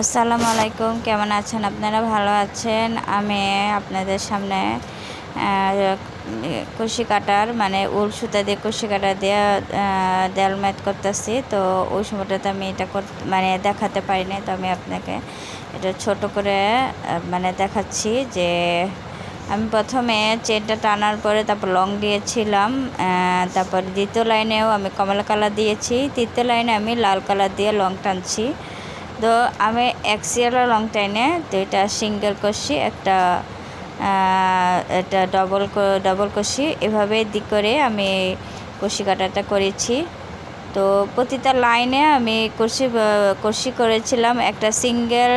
আসসালামু আলাইকুম, কেমন আছেন? আপনারা ভালো আছেন? আমি আপনাদের সামনে কুশি কাটার মানে উল সুতা দিয়ে কুশি কাটা দিয়ে দেয়াল ম্যাট করতেছি। তো ওই সময়টাতে আমি এটা মানে দেখাতে পারিনি। তো আমি আপনাকে এটা ছোট করে মানে দেখাচ্ছি যে আমি প্রথমে চেনটা টানার পরে তারপর লং দিয়েছিলাম তারপর দ্বিতীয় লাইনেও আমি কমলা কালার দিয়েছি। তৃতীয় লাইনে আমি লাল কালার দিয়ে লং টানছি। তো আমি এক্সিয়ালা লং টাইনে এটা সিঙ্গেল কষি, একটা এটা ডবল ডবল কষি। এভাবে দিক করে আমি কষি কাটাটা করেছি। তো প্রতিটা লাইনে আমি কষি কষি করেছিলাম একটা সিঙ্গেল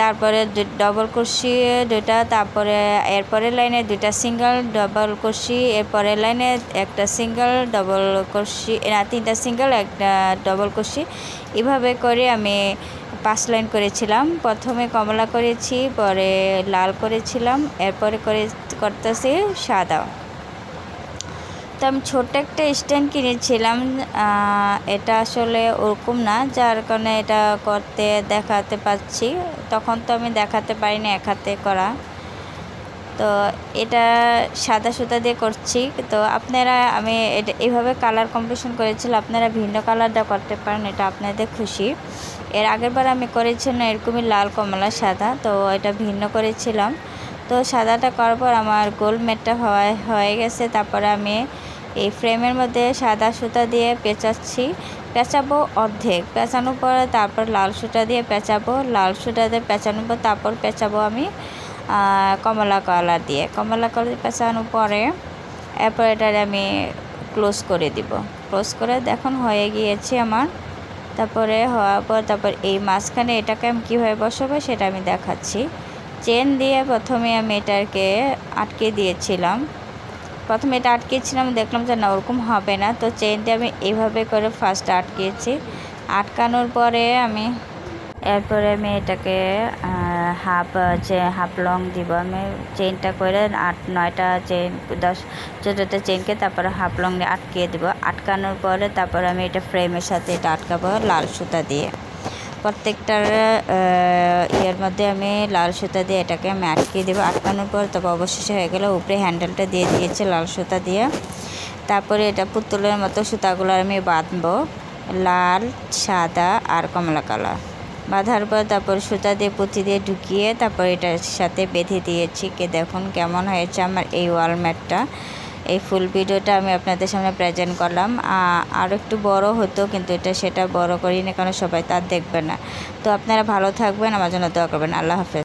তারপরে ডবল কষি দুইটা তারপরে এরপরের লাইনে দুইটা সিঙ্গেল ডবল কষি এরপরের লাইনে একটা সিঙ্গেল ডবল কষি না, তিনটা সিঙ্গেল একটা ডবল কষি এভাবে করে আমি পাঁচ লাইন করেছিলাম। প্রথমে কমলা করেছি, পরে লাল করেছিলাম, এরপরে করে করতেছি সাদা। তো আমি ছোট্ট একটা স্ট্যান্ড কিনেছিলাম এটা আসলে ওরকম না, যার কারণে এটা করতে দেখাতে পাচ্ছি। তখন তো আমি দেখাতে পারিনি এক হাতে করা। তো এটা সাদা সুতা দিয়ে করছি। তো আপনারা, আমি এটা এইভাবে কালার কম্পিটিশন করেছিলাম আপনারা ভিন্ন কালারটা করতে পারেন, এটা আপনাদের খুশি। এর আগের বার আমি করেছিলাম এরকমই লাল কমলা সাদা, তো এটা ভিন্ন করেছিলাম। তো সাদাটা করার পর আমার গোল মেটটা হয়ে হয়ে গেছে, তারপরে আমি এই ফ্রেমের মধ্যে সাদা সুতা দিয়ে পেঁচাচ্ছি। পেঁচাবো অর্ধেক। পেঁচানোর পরে তারপর লাল সুতা দিয়ে পেঁচাবো। লাল সুতা দিয়ে পেঁচানোর পর তারপর পেঁচাবো আমি কমলা কলা দিয়ে। কমলা কালার পেঁচানোর পরে এরপর এটার আমি ক্লোজ করে দিব। ক্লোজ করে দেখুন হয়ে গিয়েছে আমার। তারপরে হওয়ার পর তারপর এই মাঝখানে এটাকে আমি কীভাবে বসাবো সেটা আমি দেখাচ্ছি। চেন দিয়ে প্রথমে আমি এটাকে আটকে দিয়েছিলাম। প্রথমে এটা আটকেছিলাম, দেখলাম যে না, ওরকম হবে না। তো চেন দিয়ে আমি এইভাবে করে ফার্স্ট আটকেছি। আটকানোর পরে আমি, এরপরে আমি এটাকে হাফ যে হাফ লং দিব। আমি চেনটা করে আট, নয়টা চেন দশ, চোদ্দোটা চেনকে তারপরে হাফ লং আটকিয়ে দেবো। আটকানোর পরে তারপর আমি এটা ফ্রেমের সাথে এটা আটকাবো, লাল সুতা দিয়ে। প্রত্যেকটার ইয়ের মধ্যে আমি লাল সুতা দিয়ে এটাকে আমি আটকিয়ে দেবো আটকানোর পর, তবে অবশেষে হয়ে গেলে উপরে হ্যান্ডেলটা দিয়ে দিয়েছে লাল সুতা দিয়ে। তারপরে এটা পুতুলের মতো সুতাগুলো আমি বাঁধবো, লাল, সাদা আর কমলা কালার বাঁধার পর তারপর সুতা দিয়ে পুঁতি দিয়ে ঢুকিয়ে তারপর এটার সাথে বেঁধে দিয়েছি, কে দেখুন কেমন হয়েছে আমার এই ওয়ালম্যাটটা এই ফুল ভিডিওটা আমি আপনাদের সামনে প্রেজেন্ট করলাম। আর একটু বড় হতো, কিন্তু এটা সেটা বড় করি না কারণ সবাই তার দেখবে না। তো আপনারা ভালো থাকবেন, আমার জন্য দোয়া করবেন। আল্লাহ হাফেজ।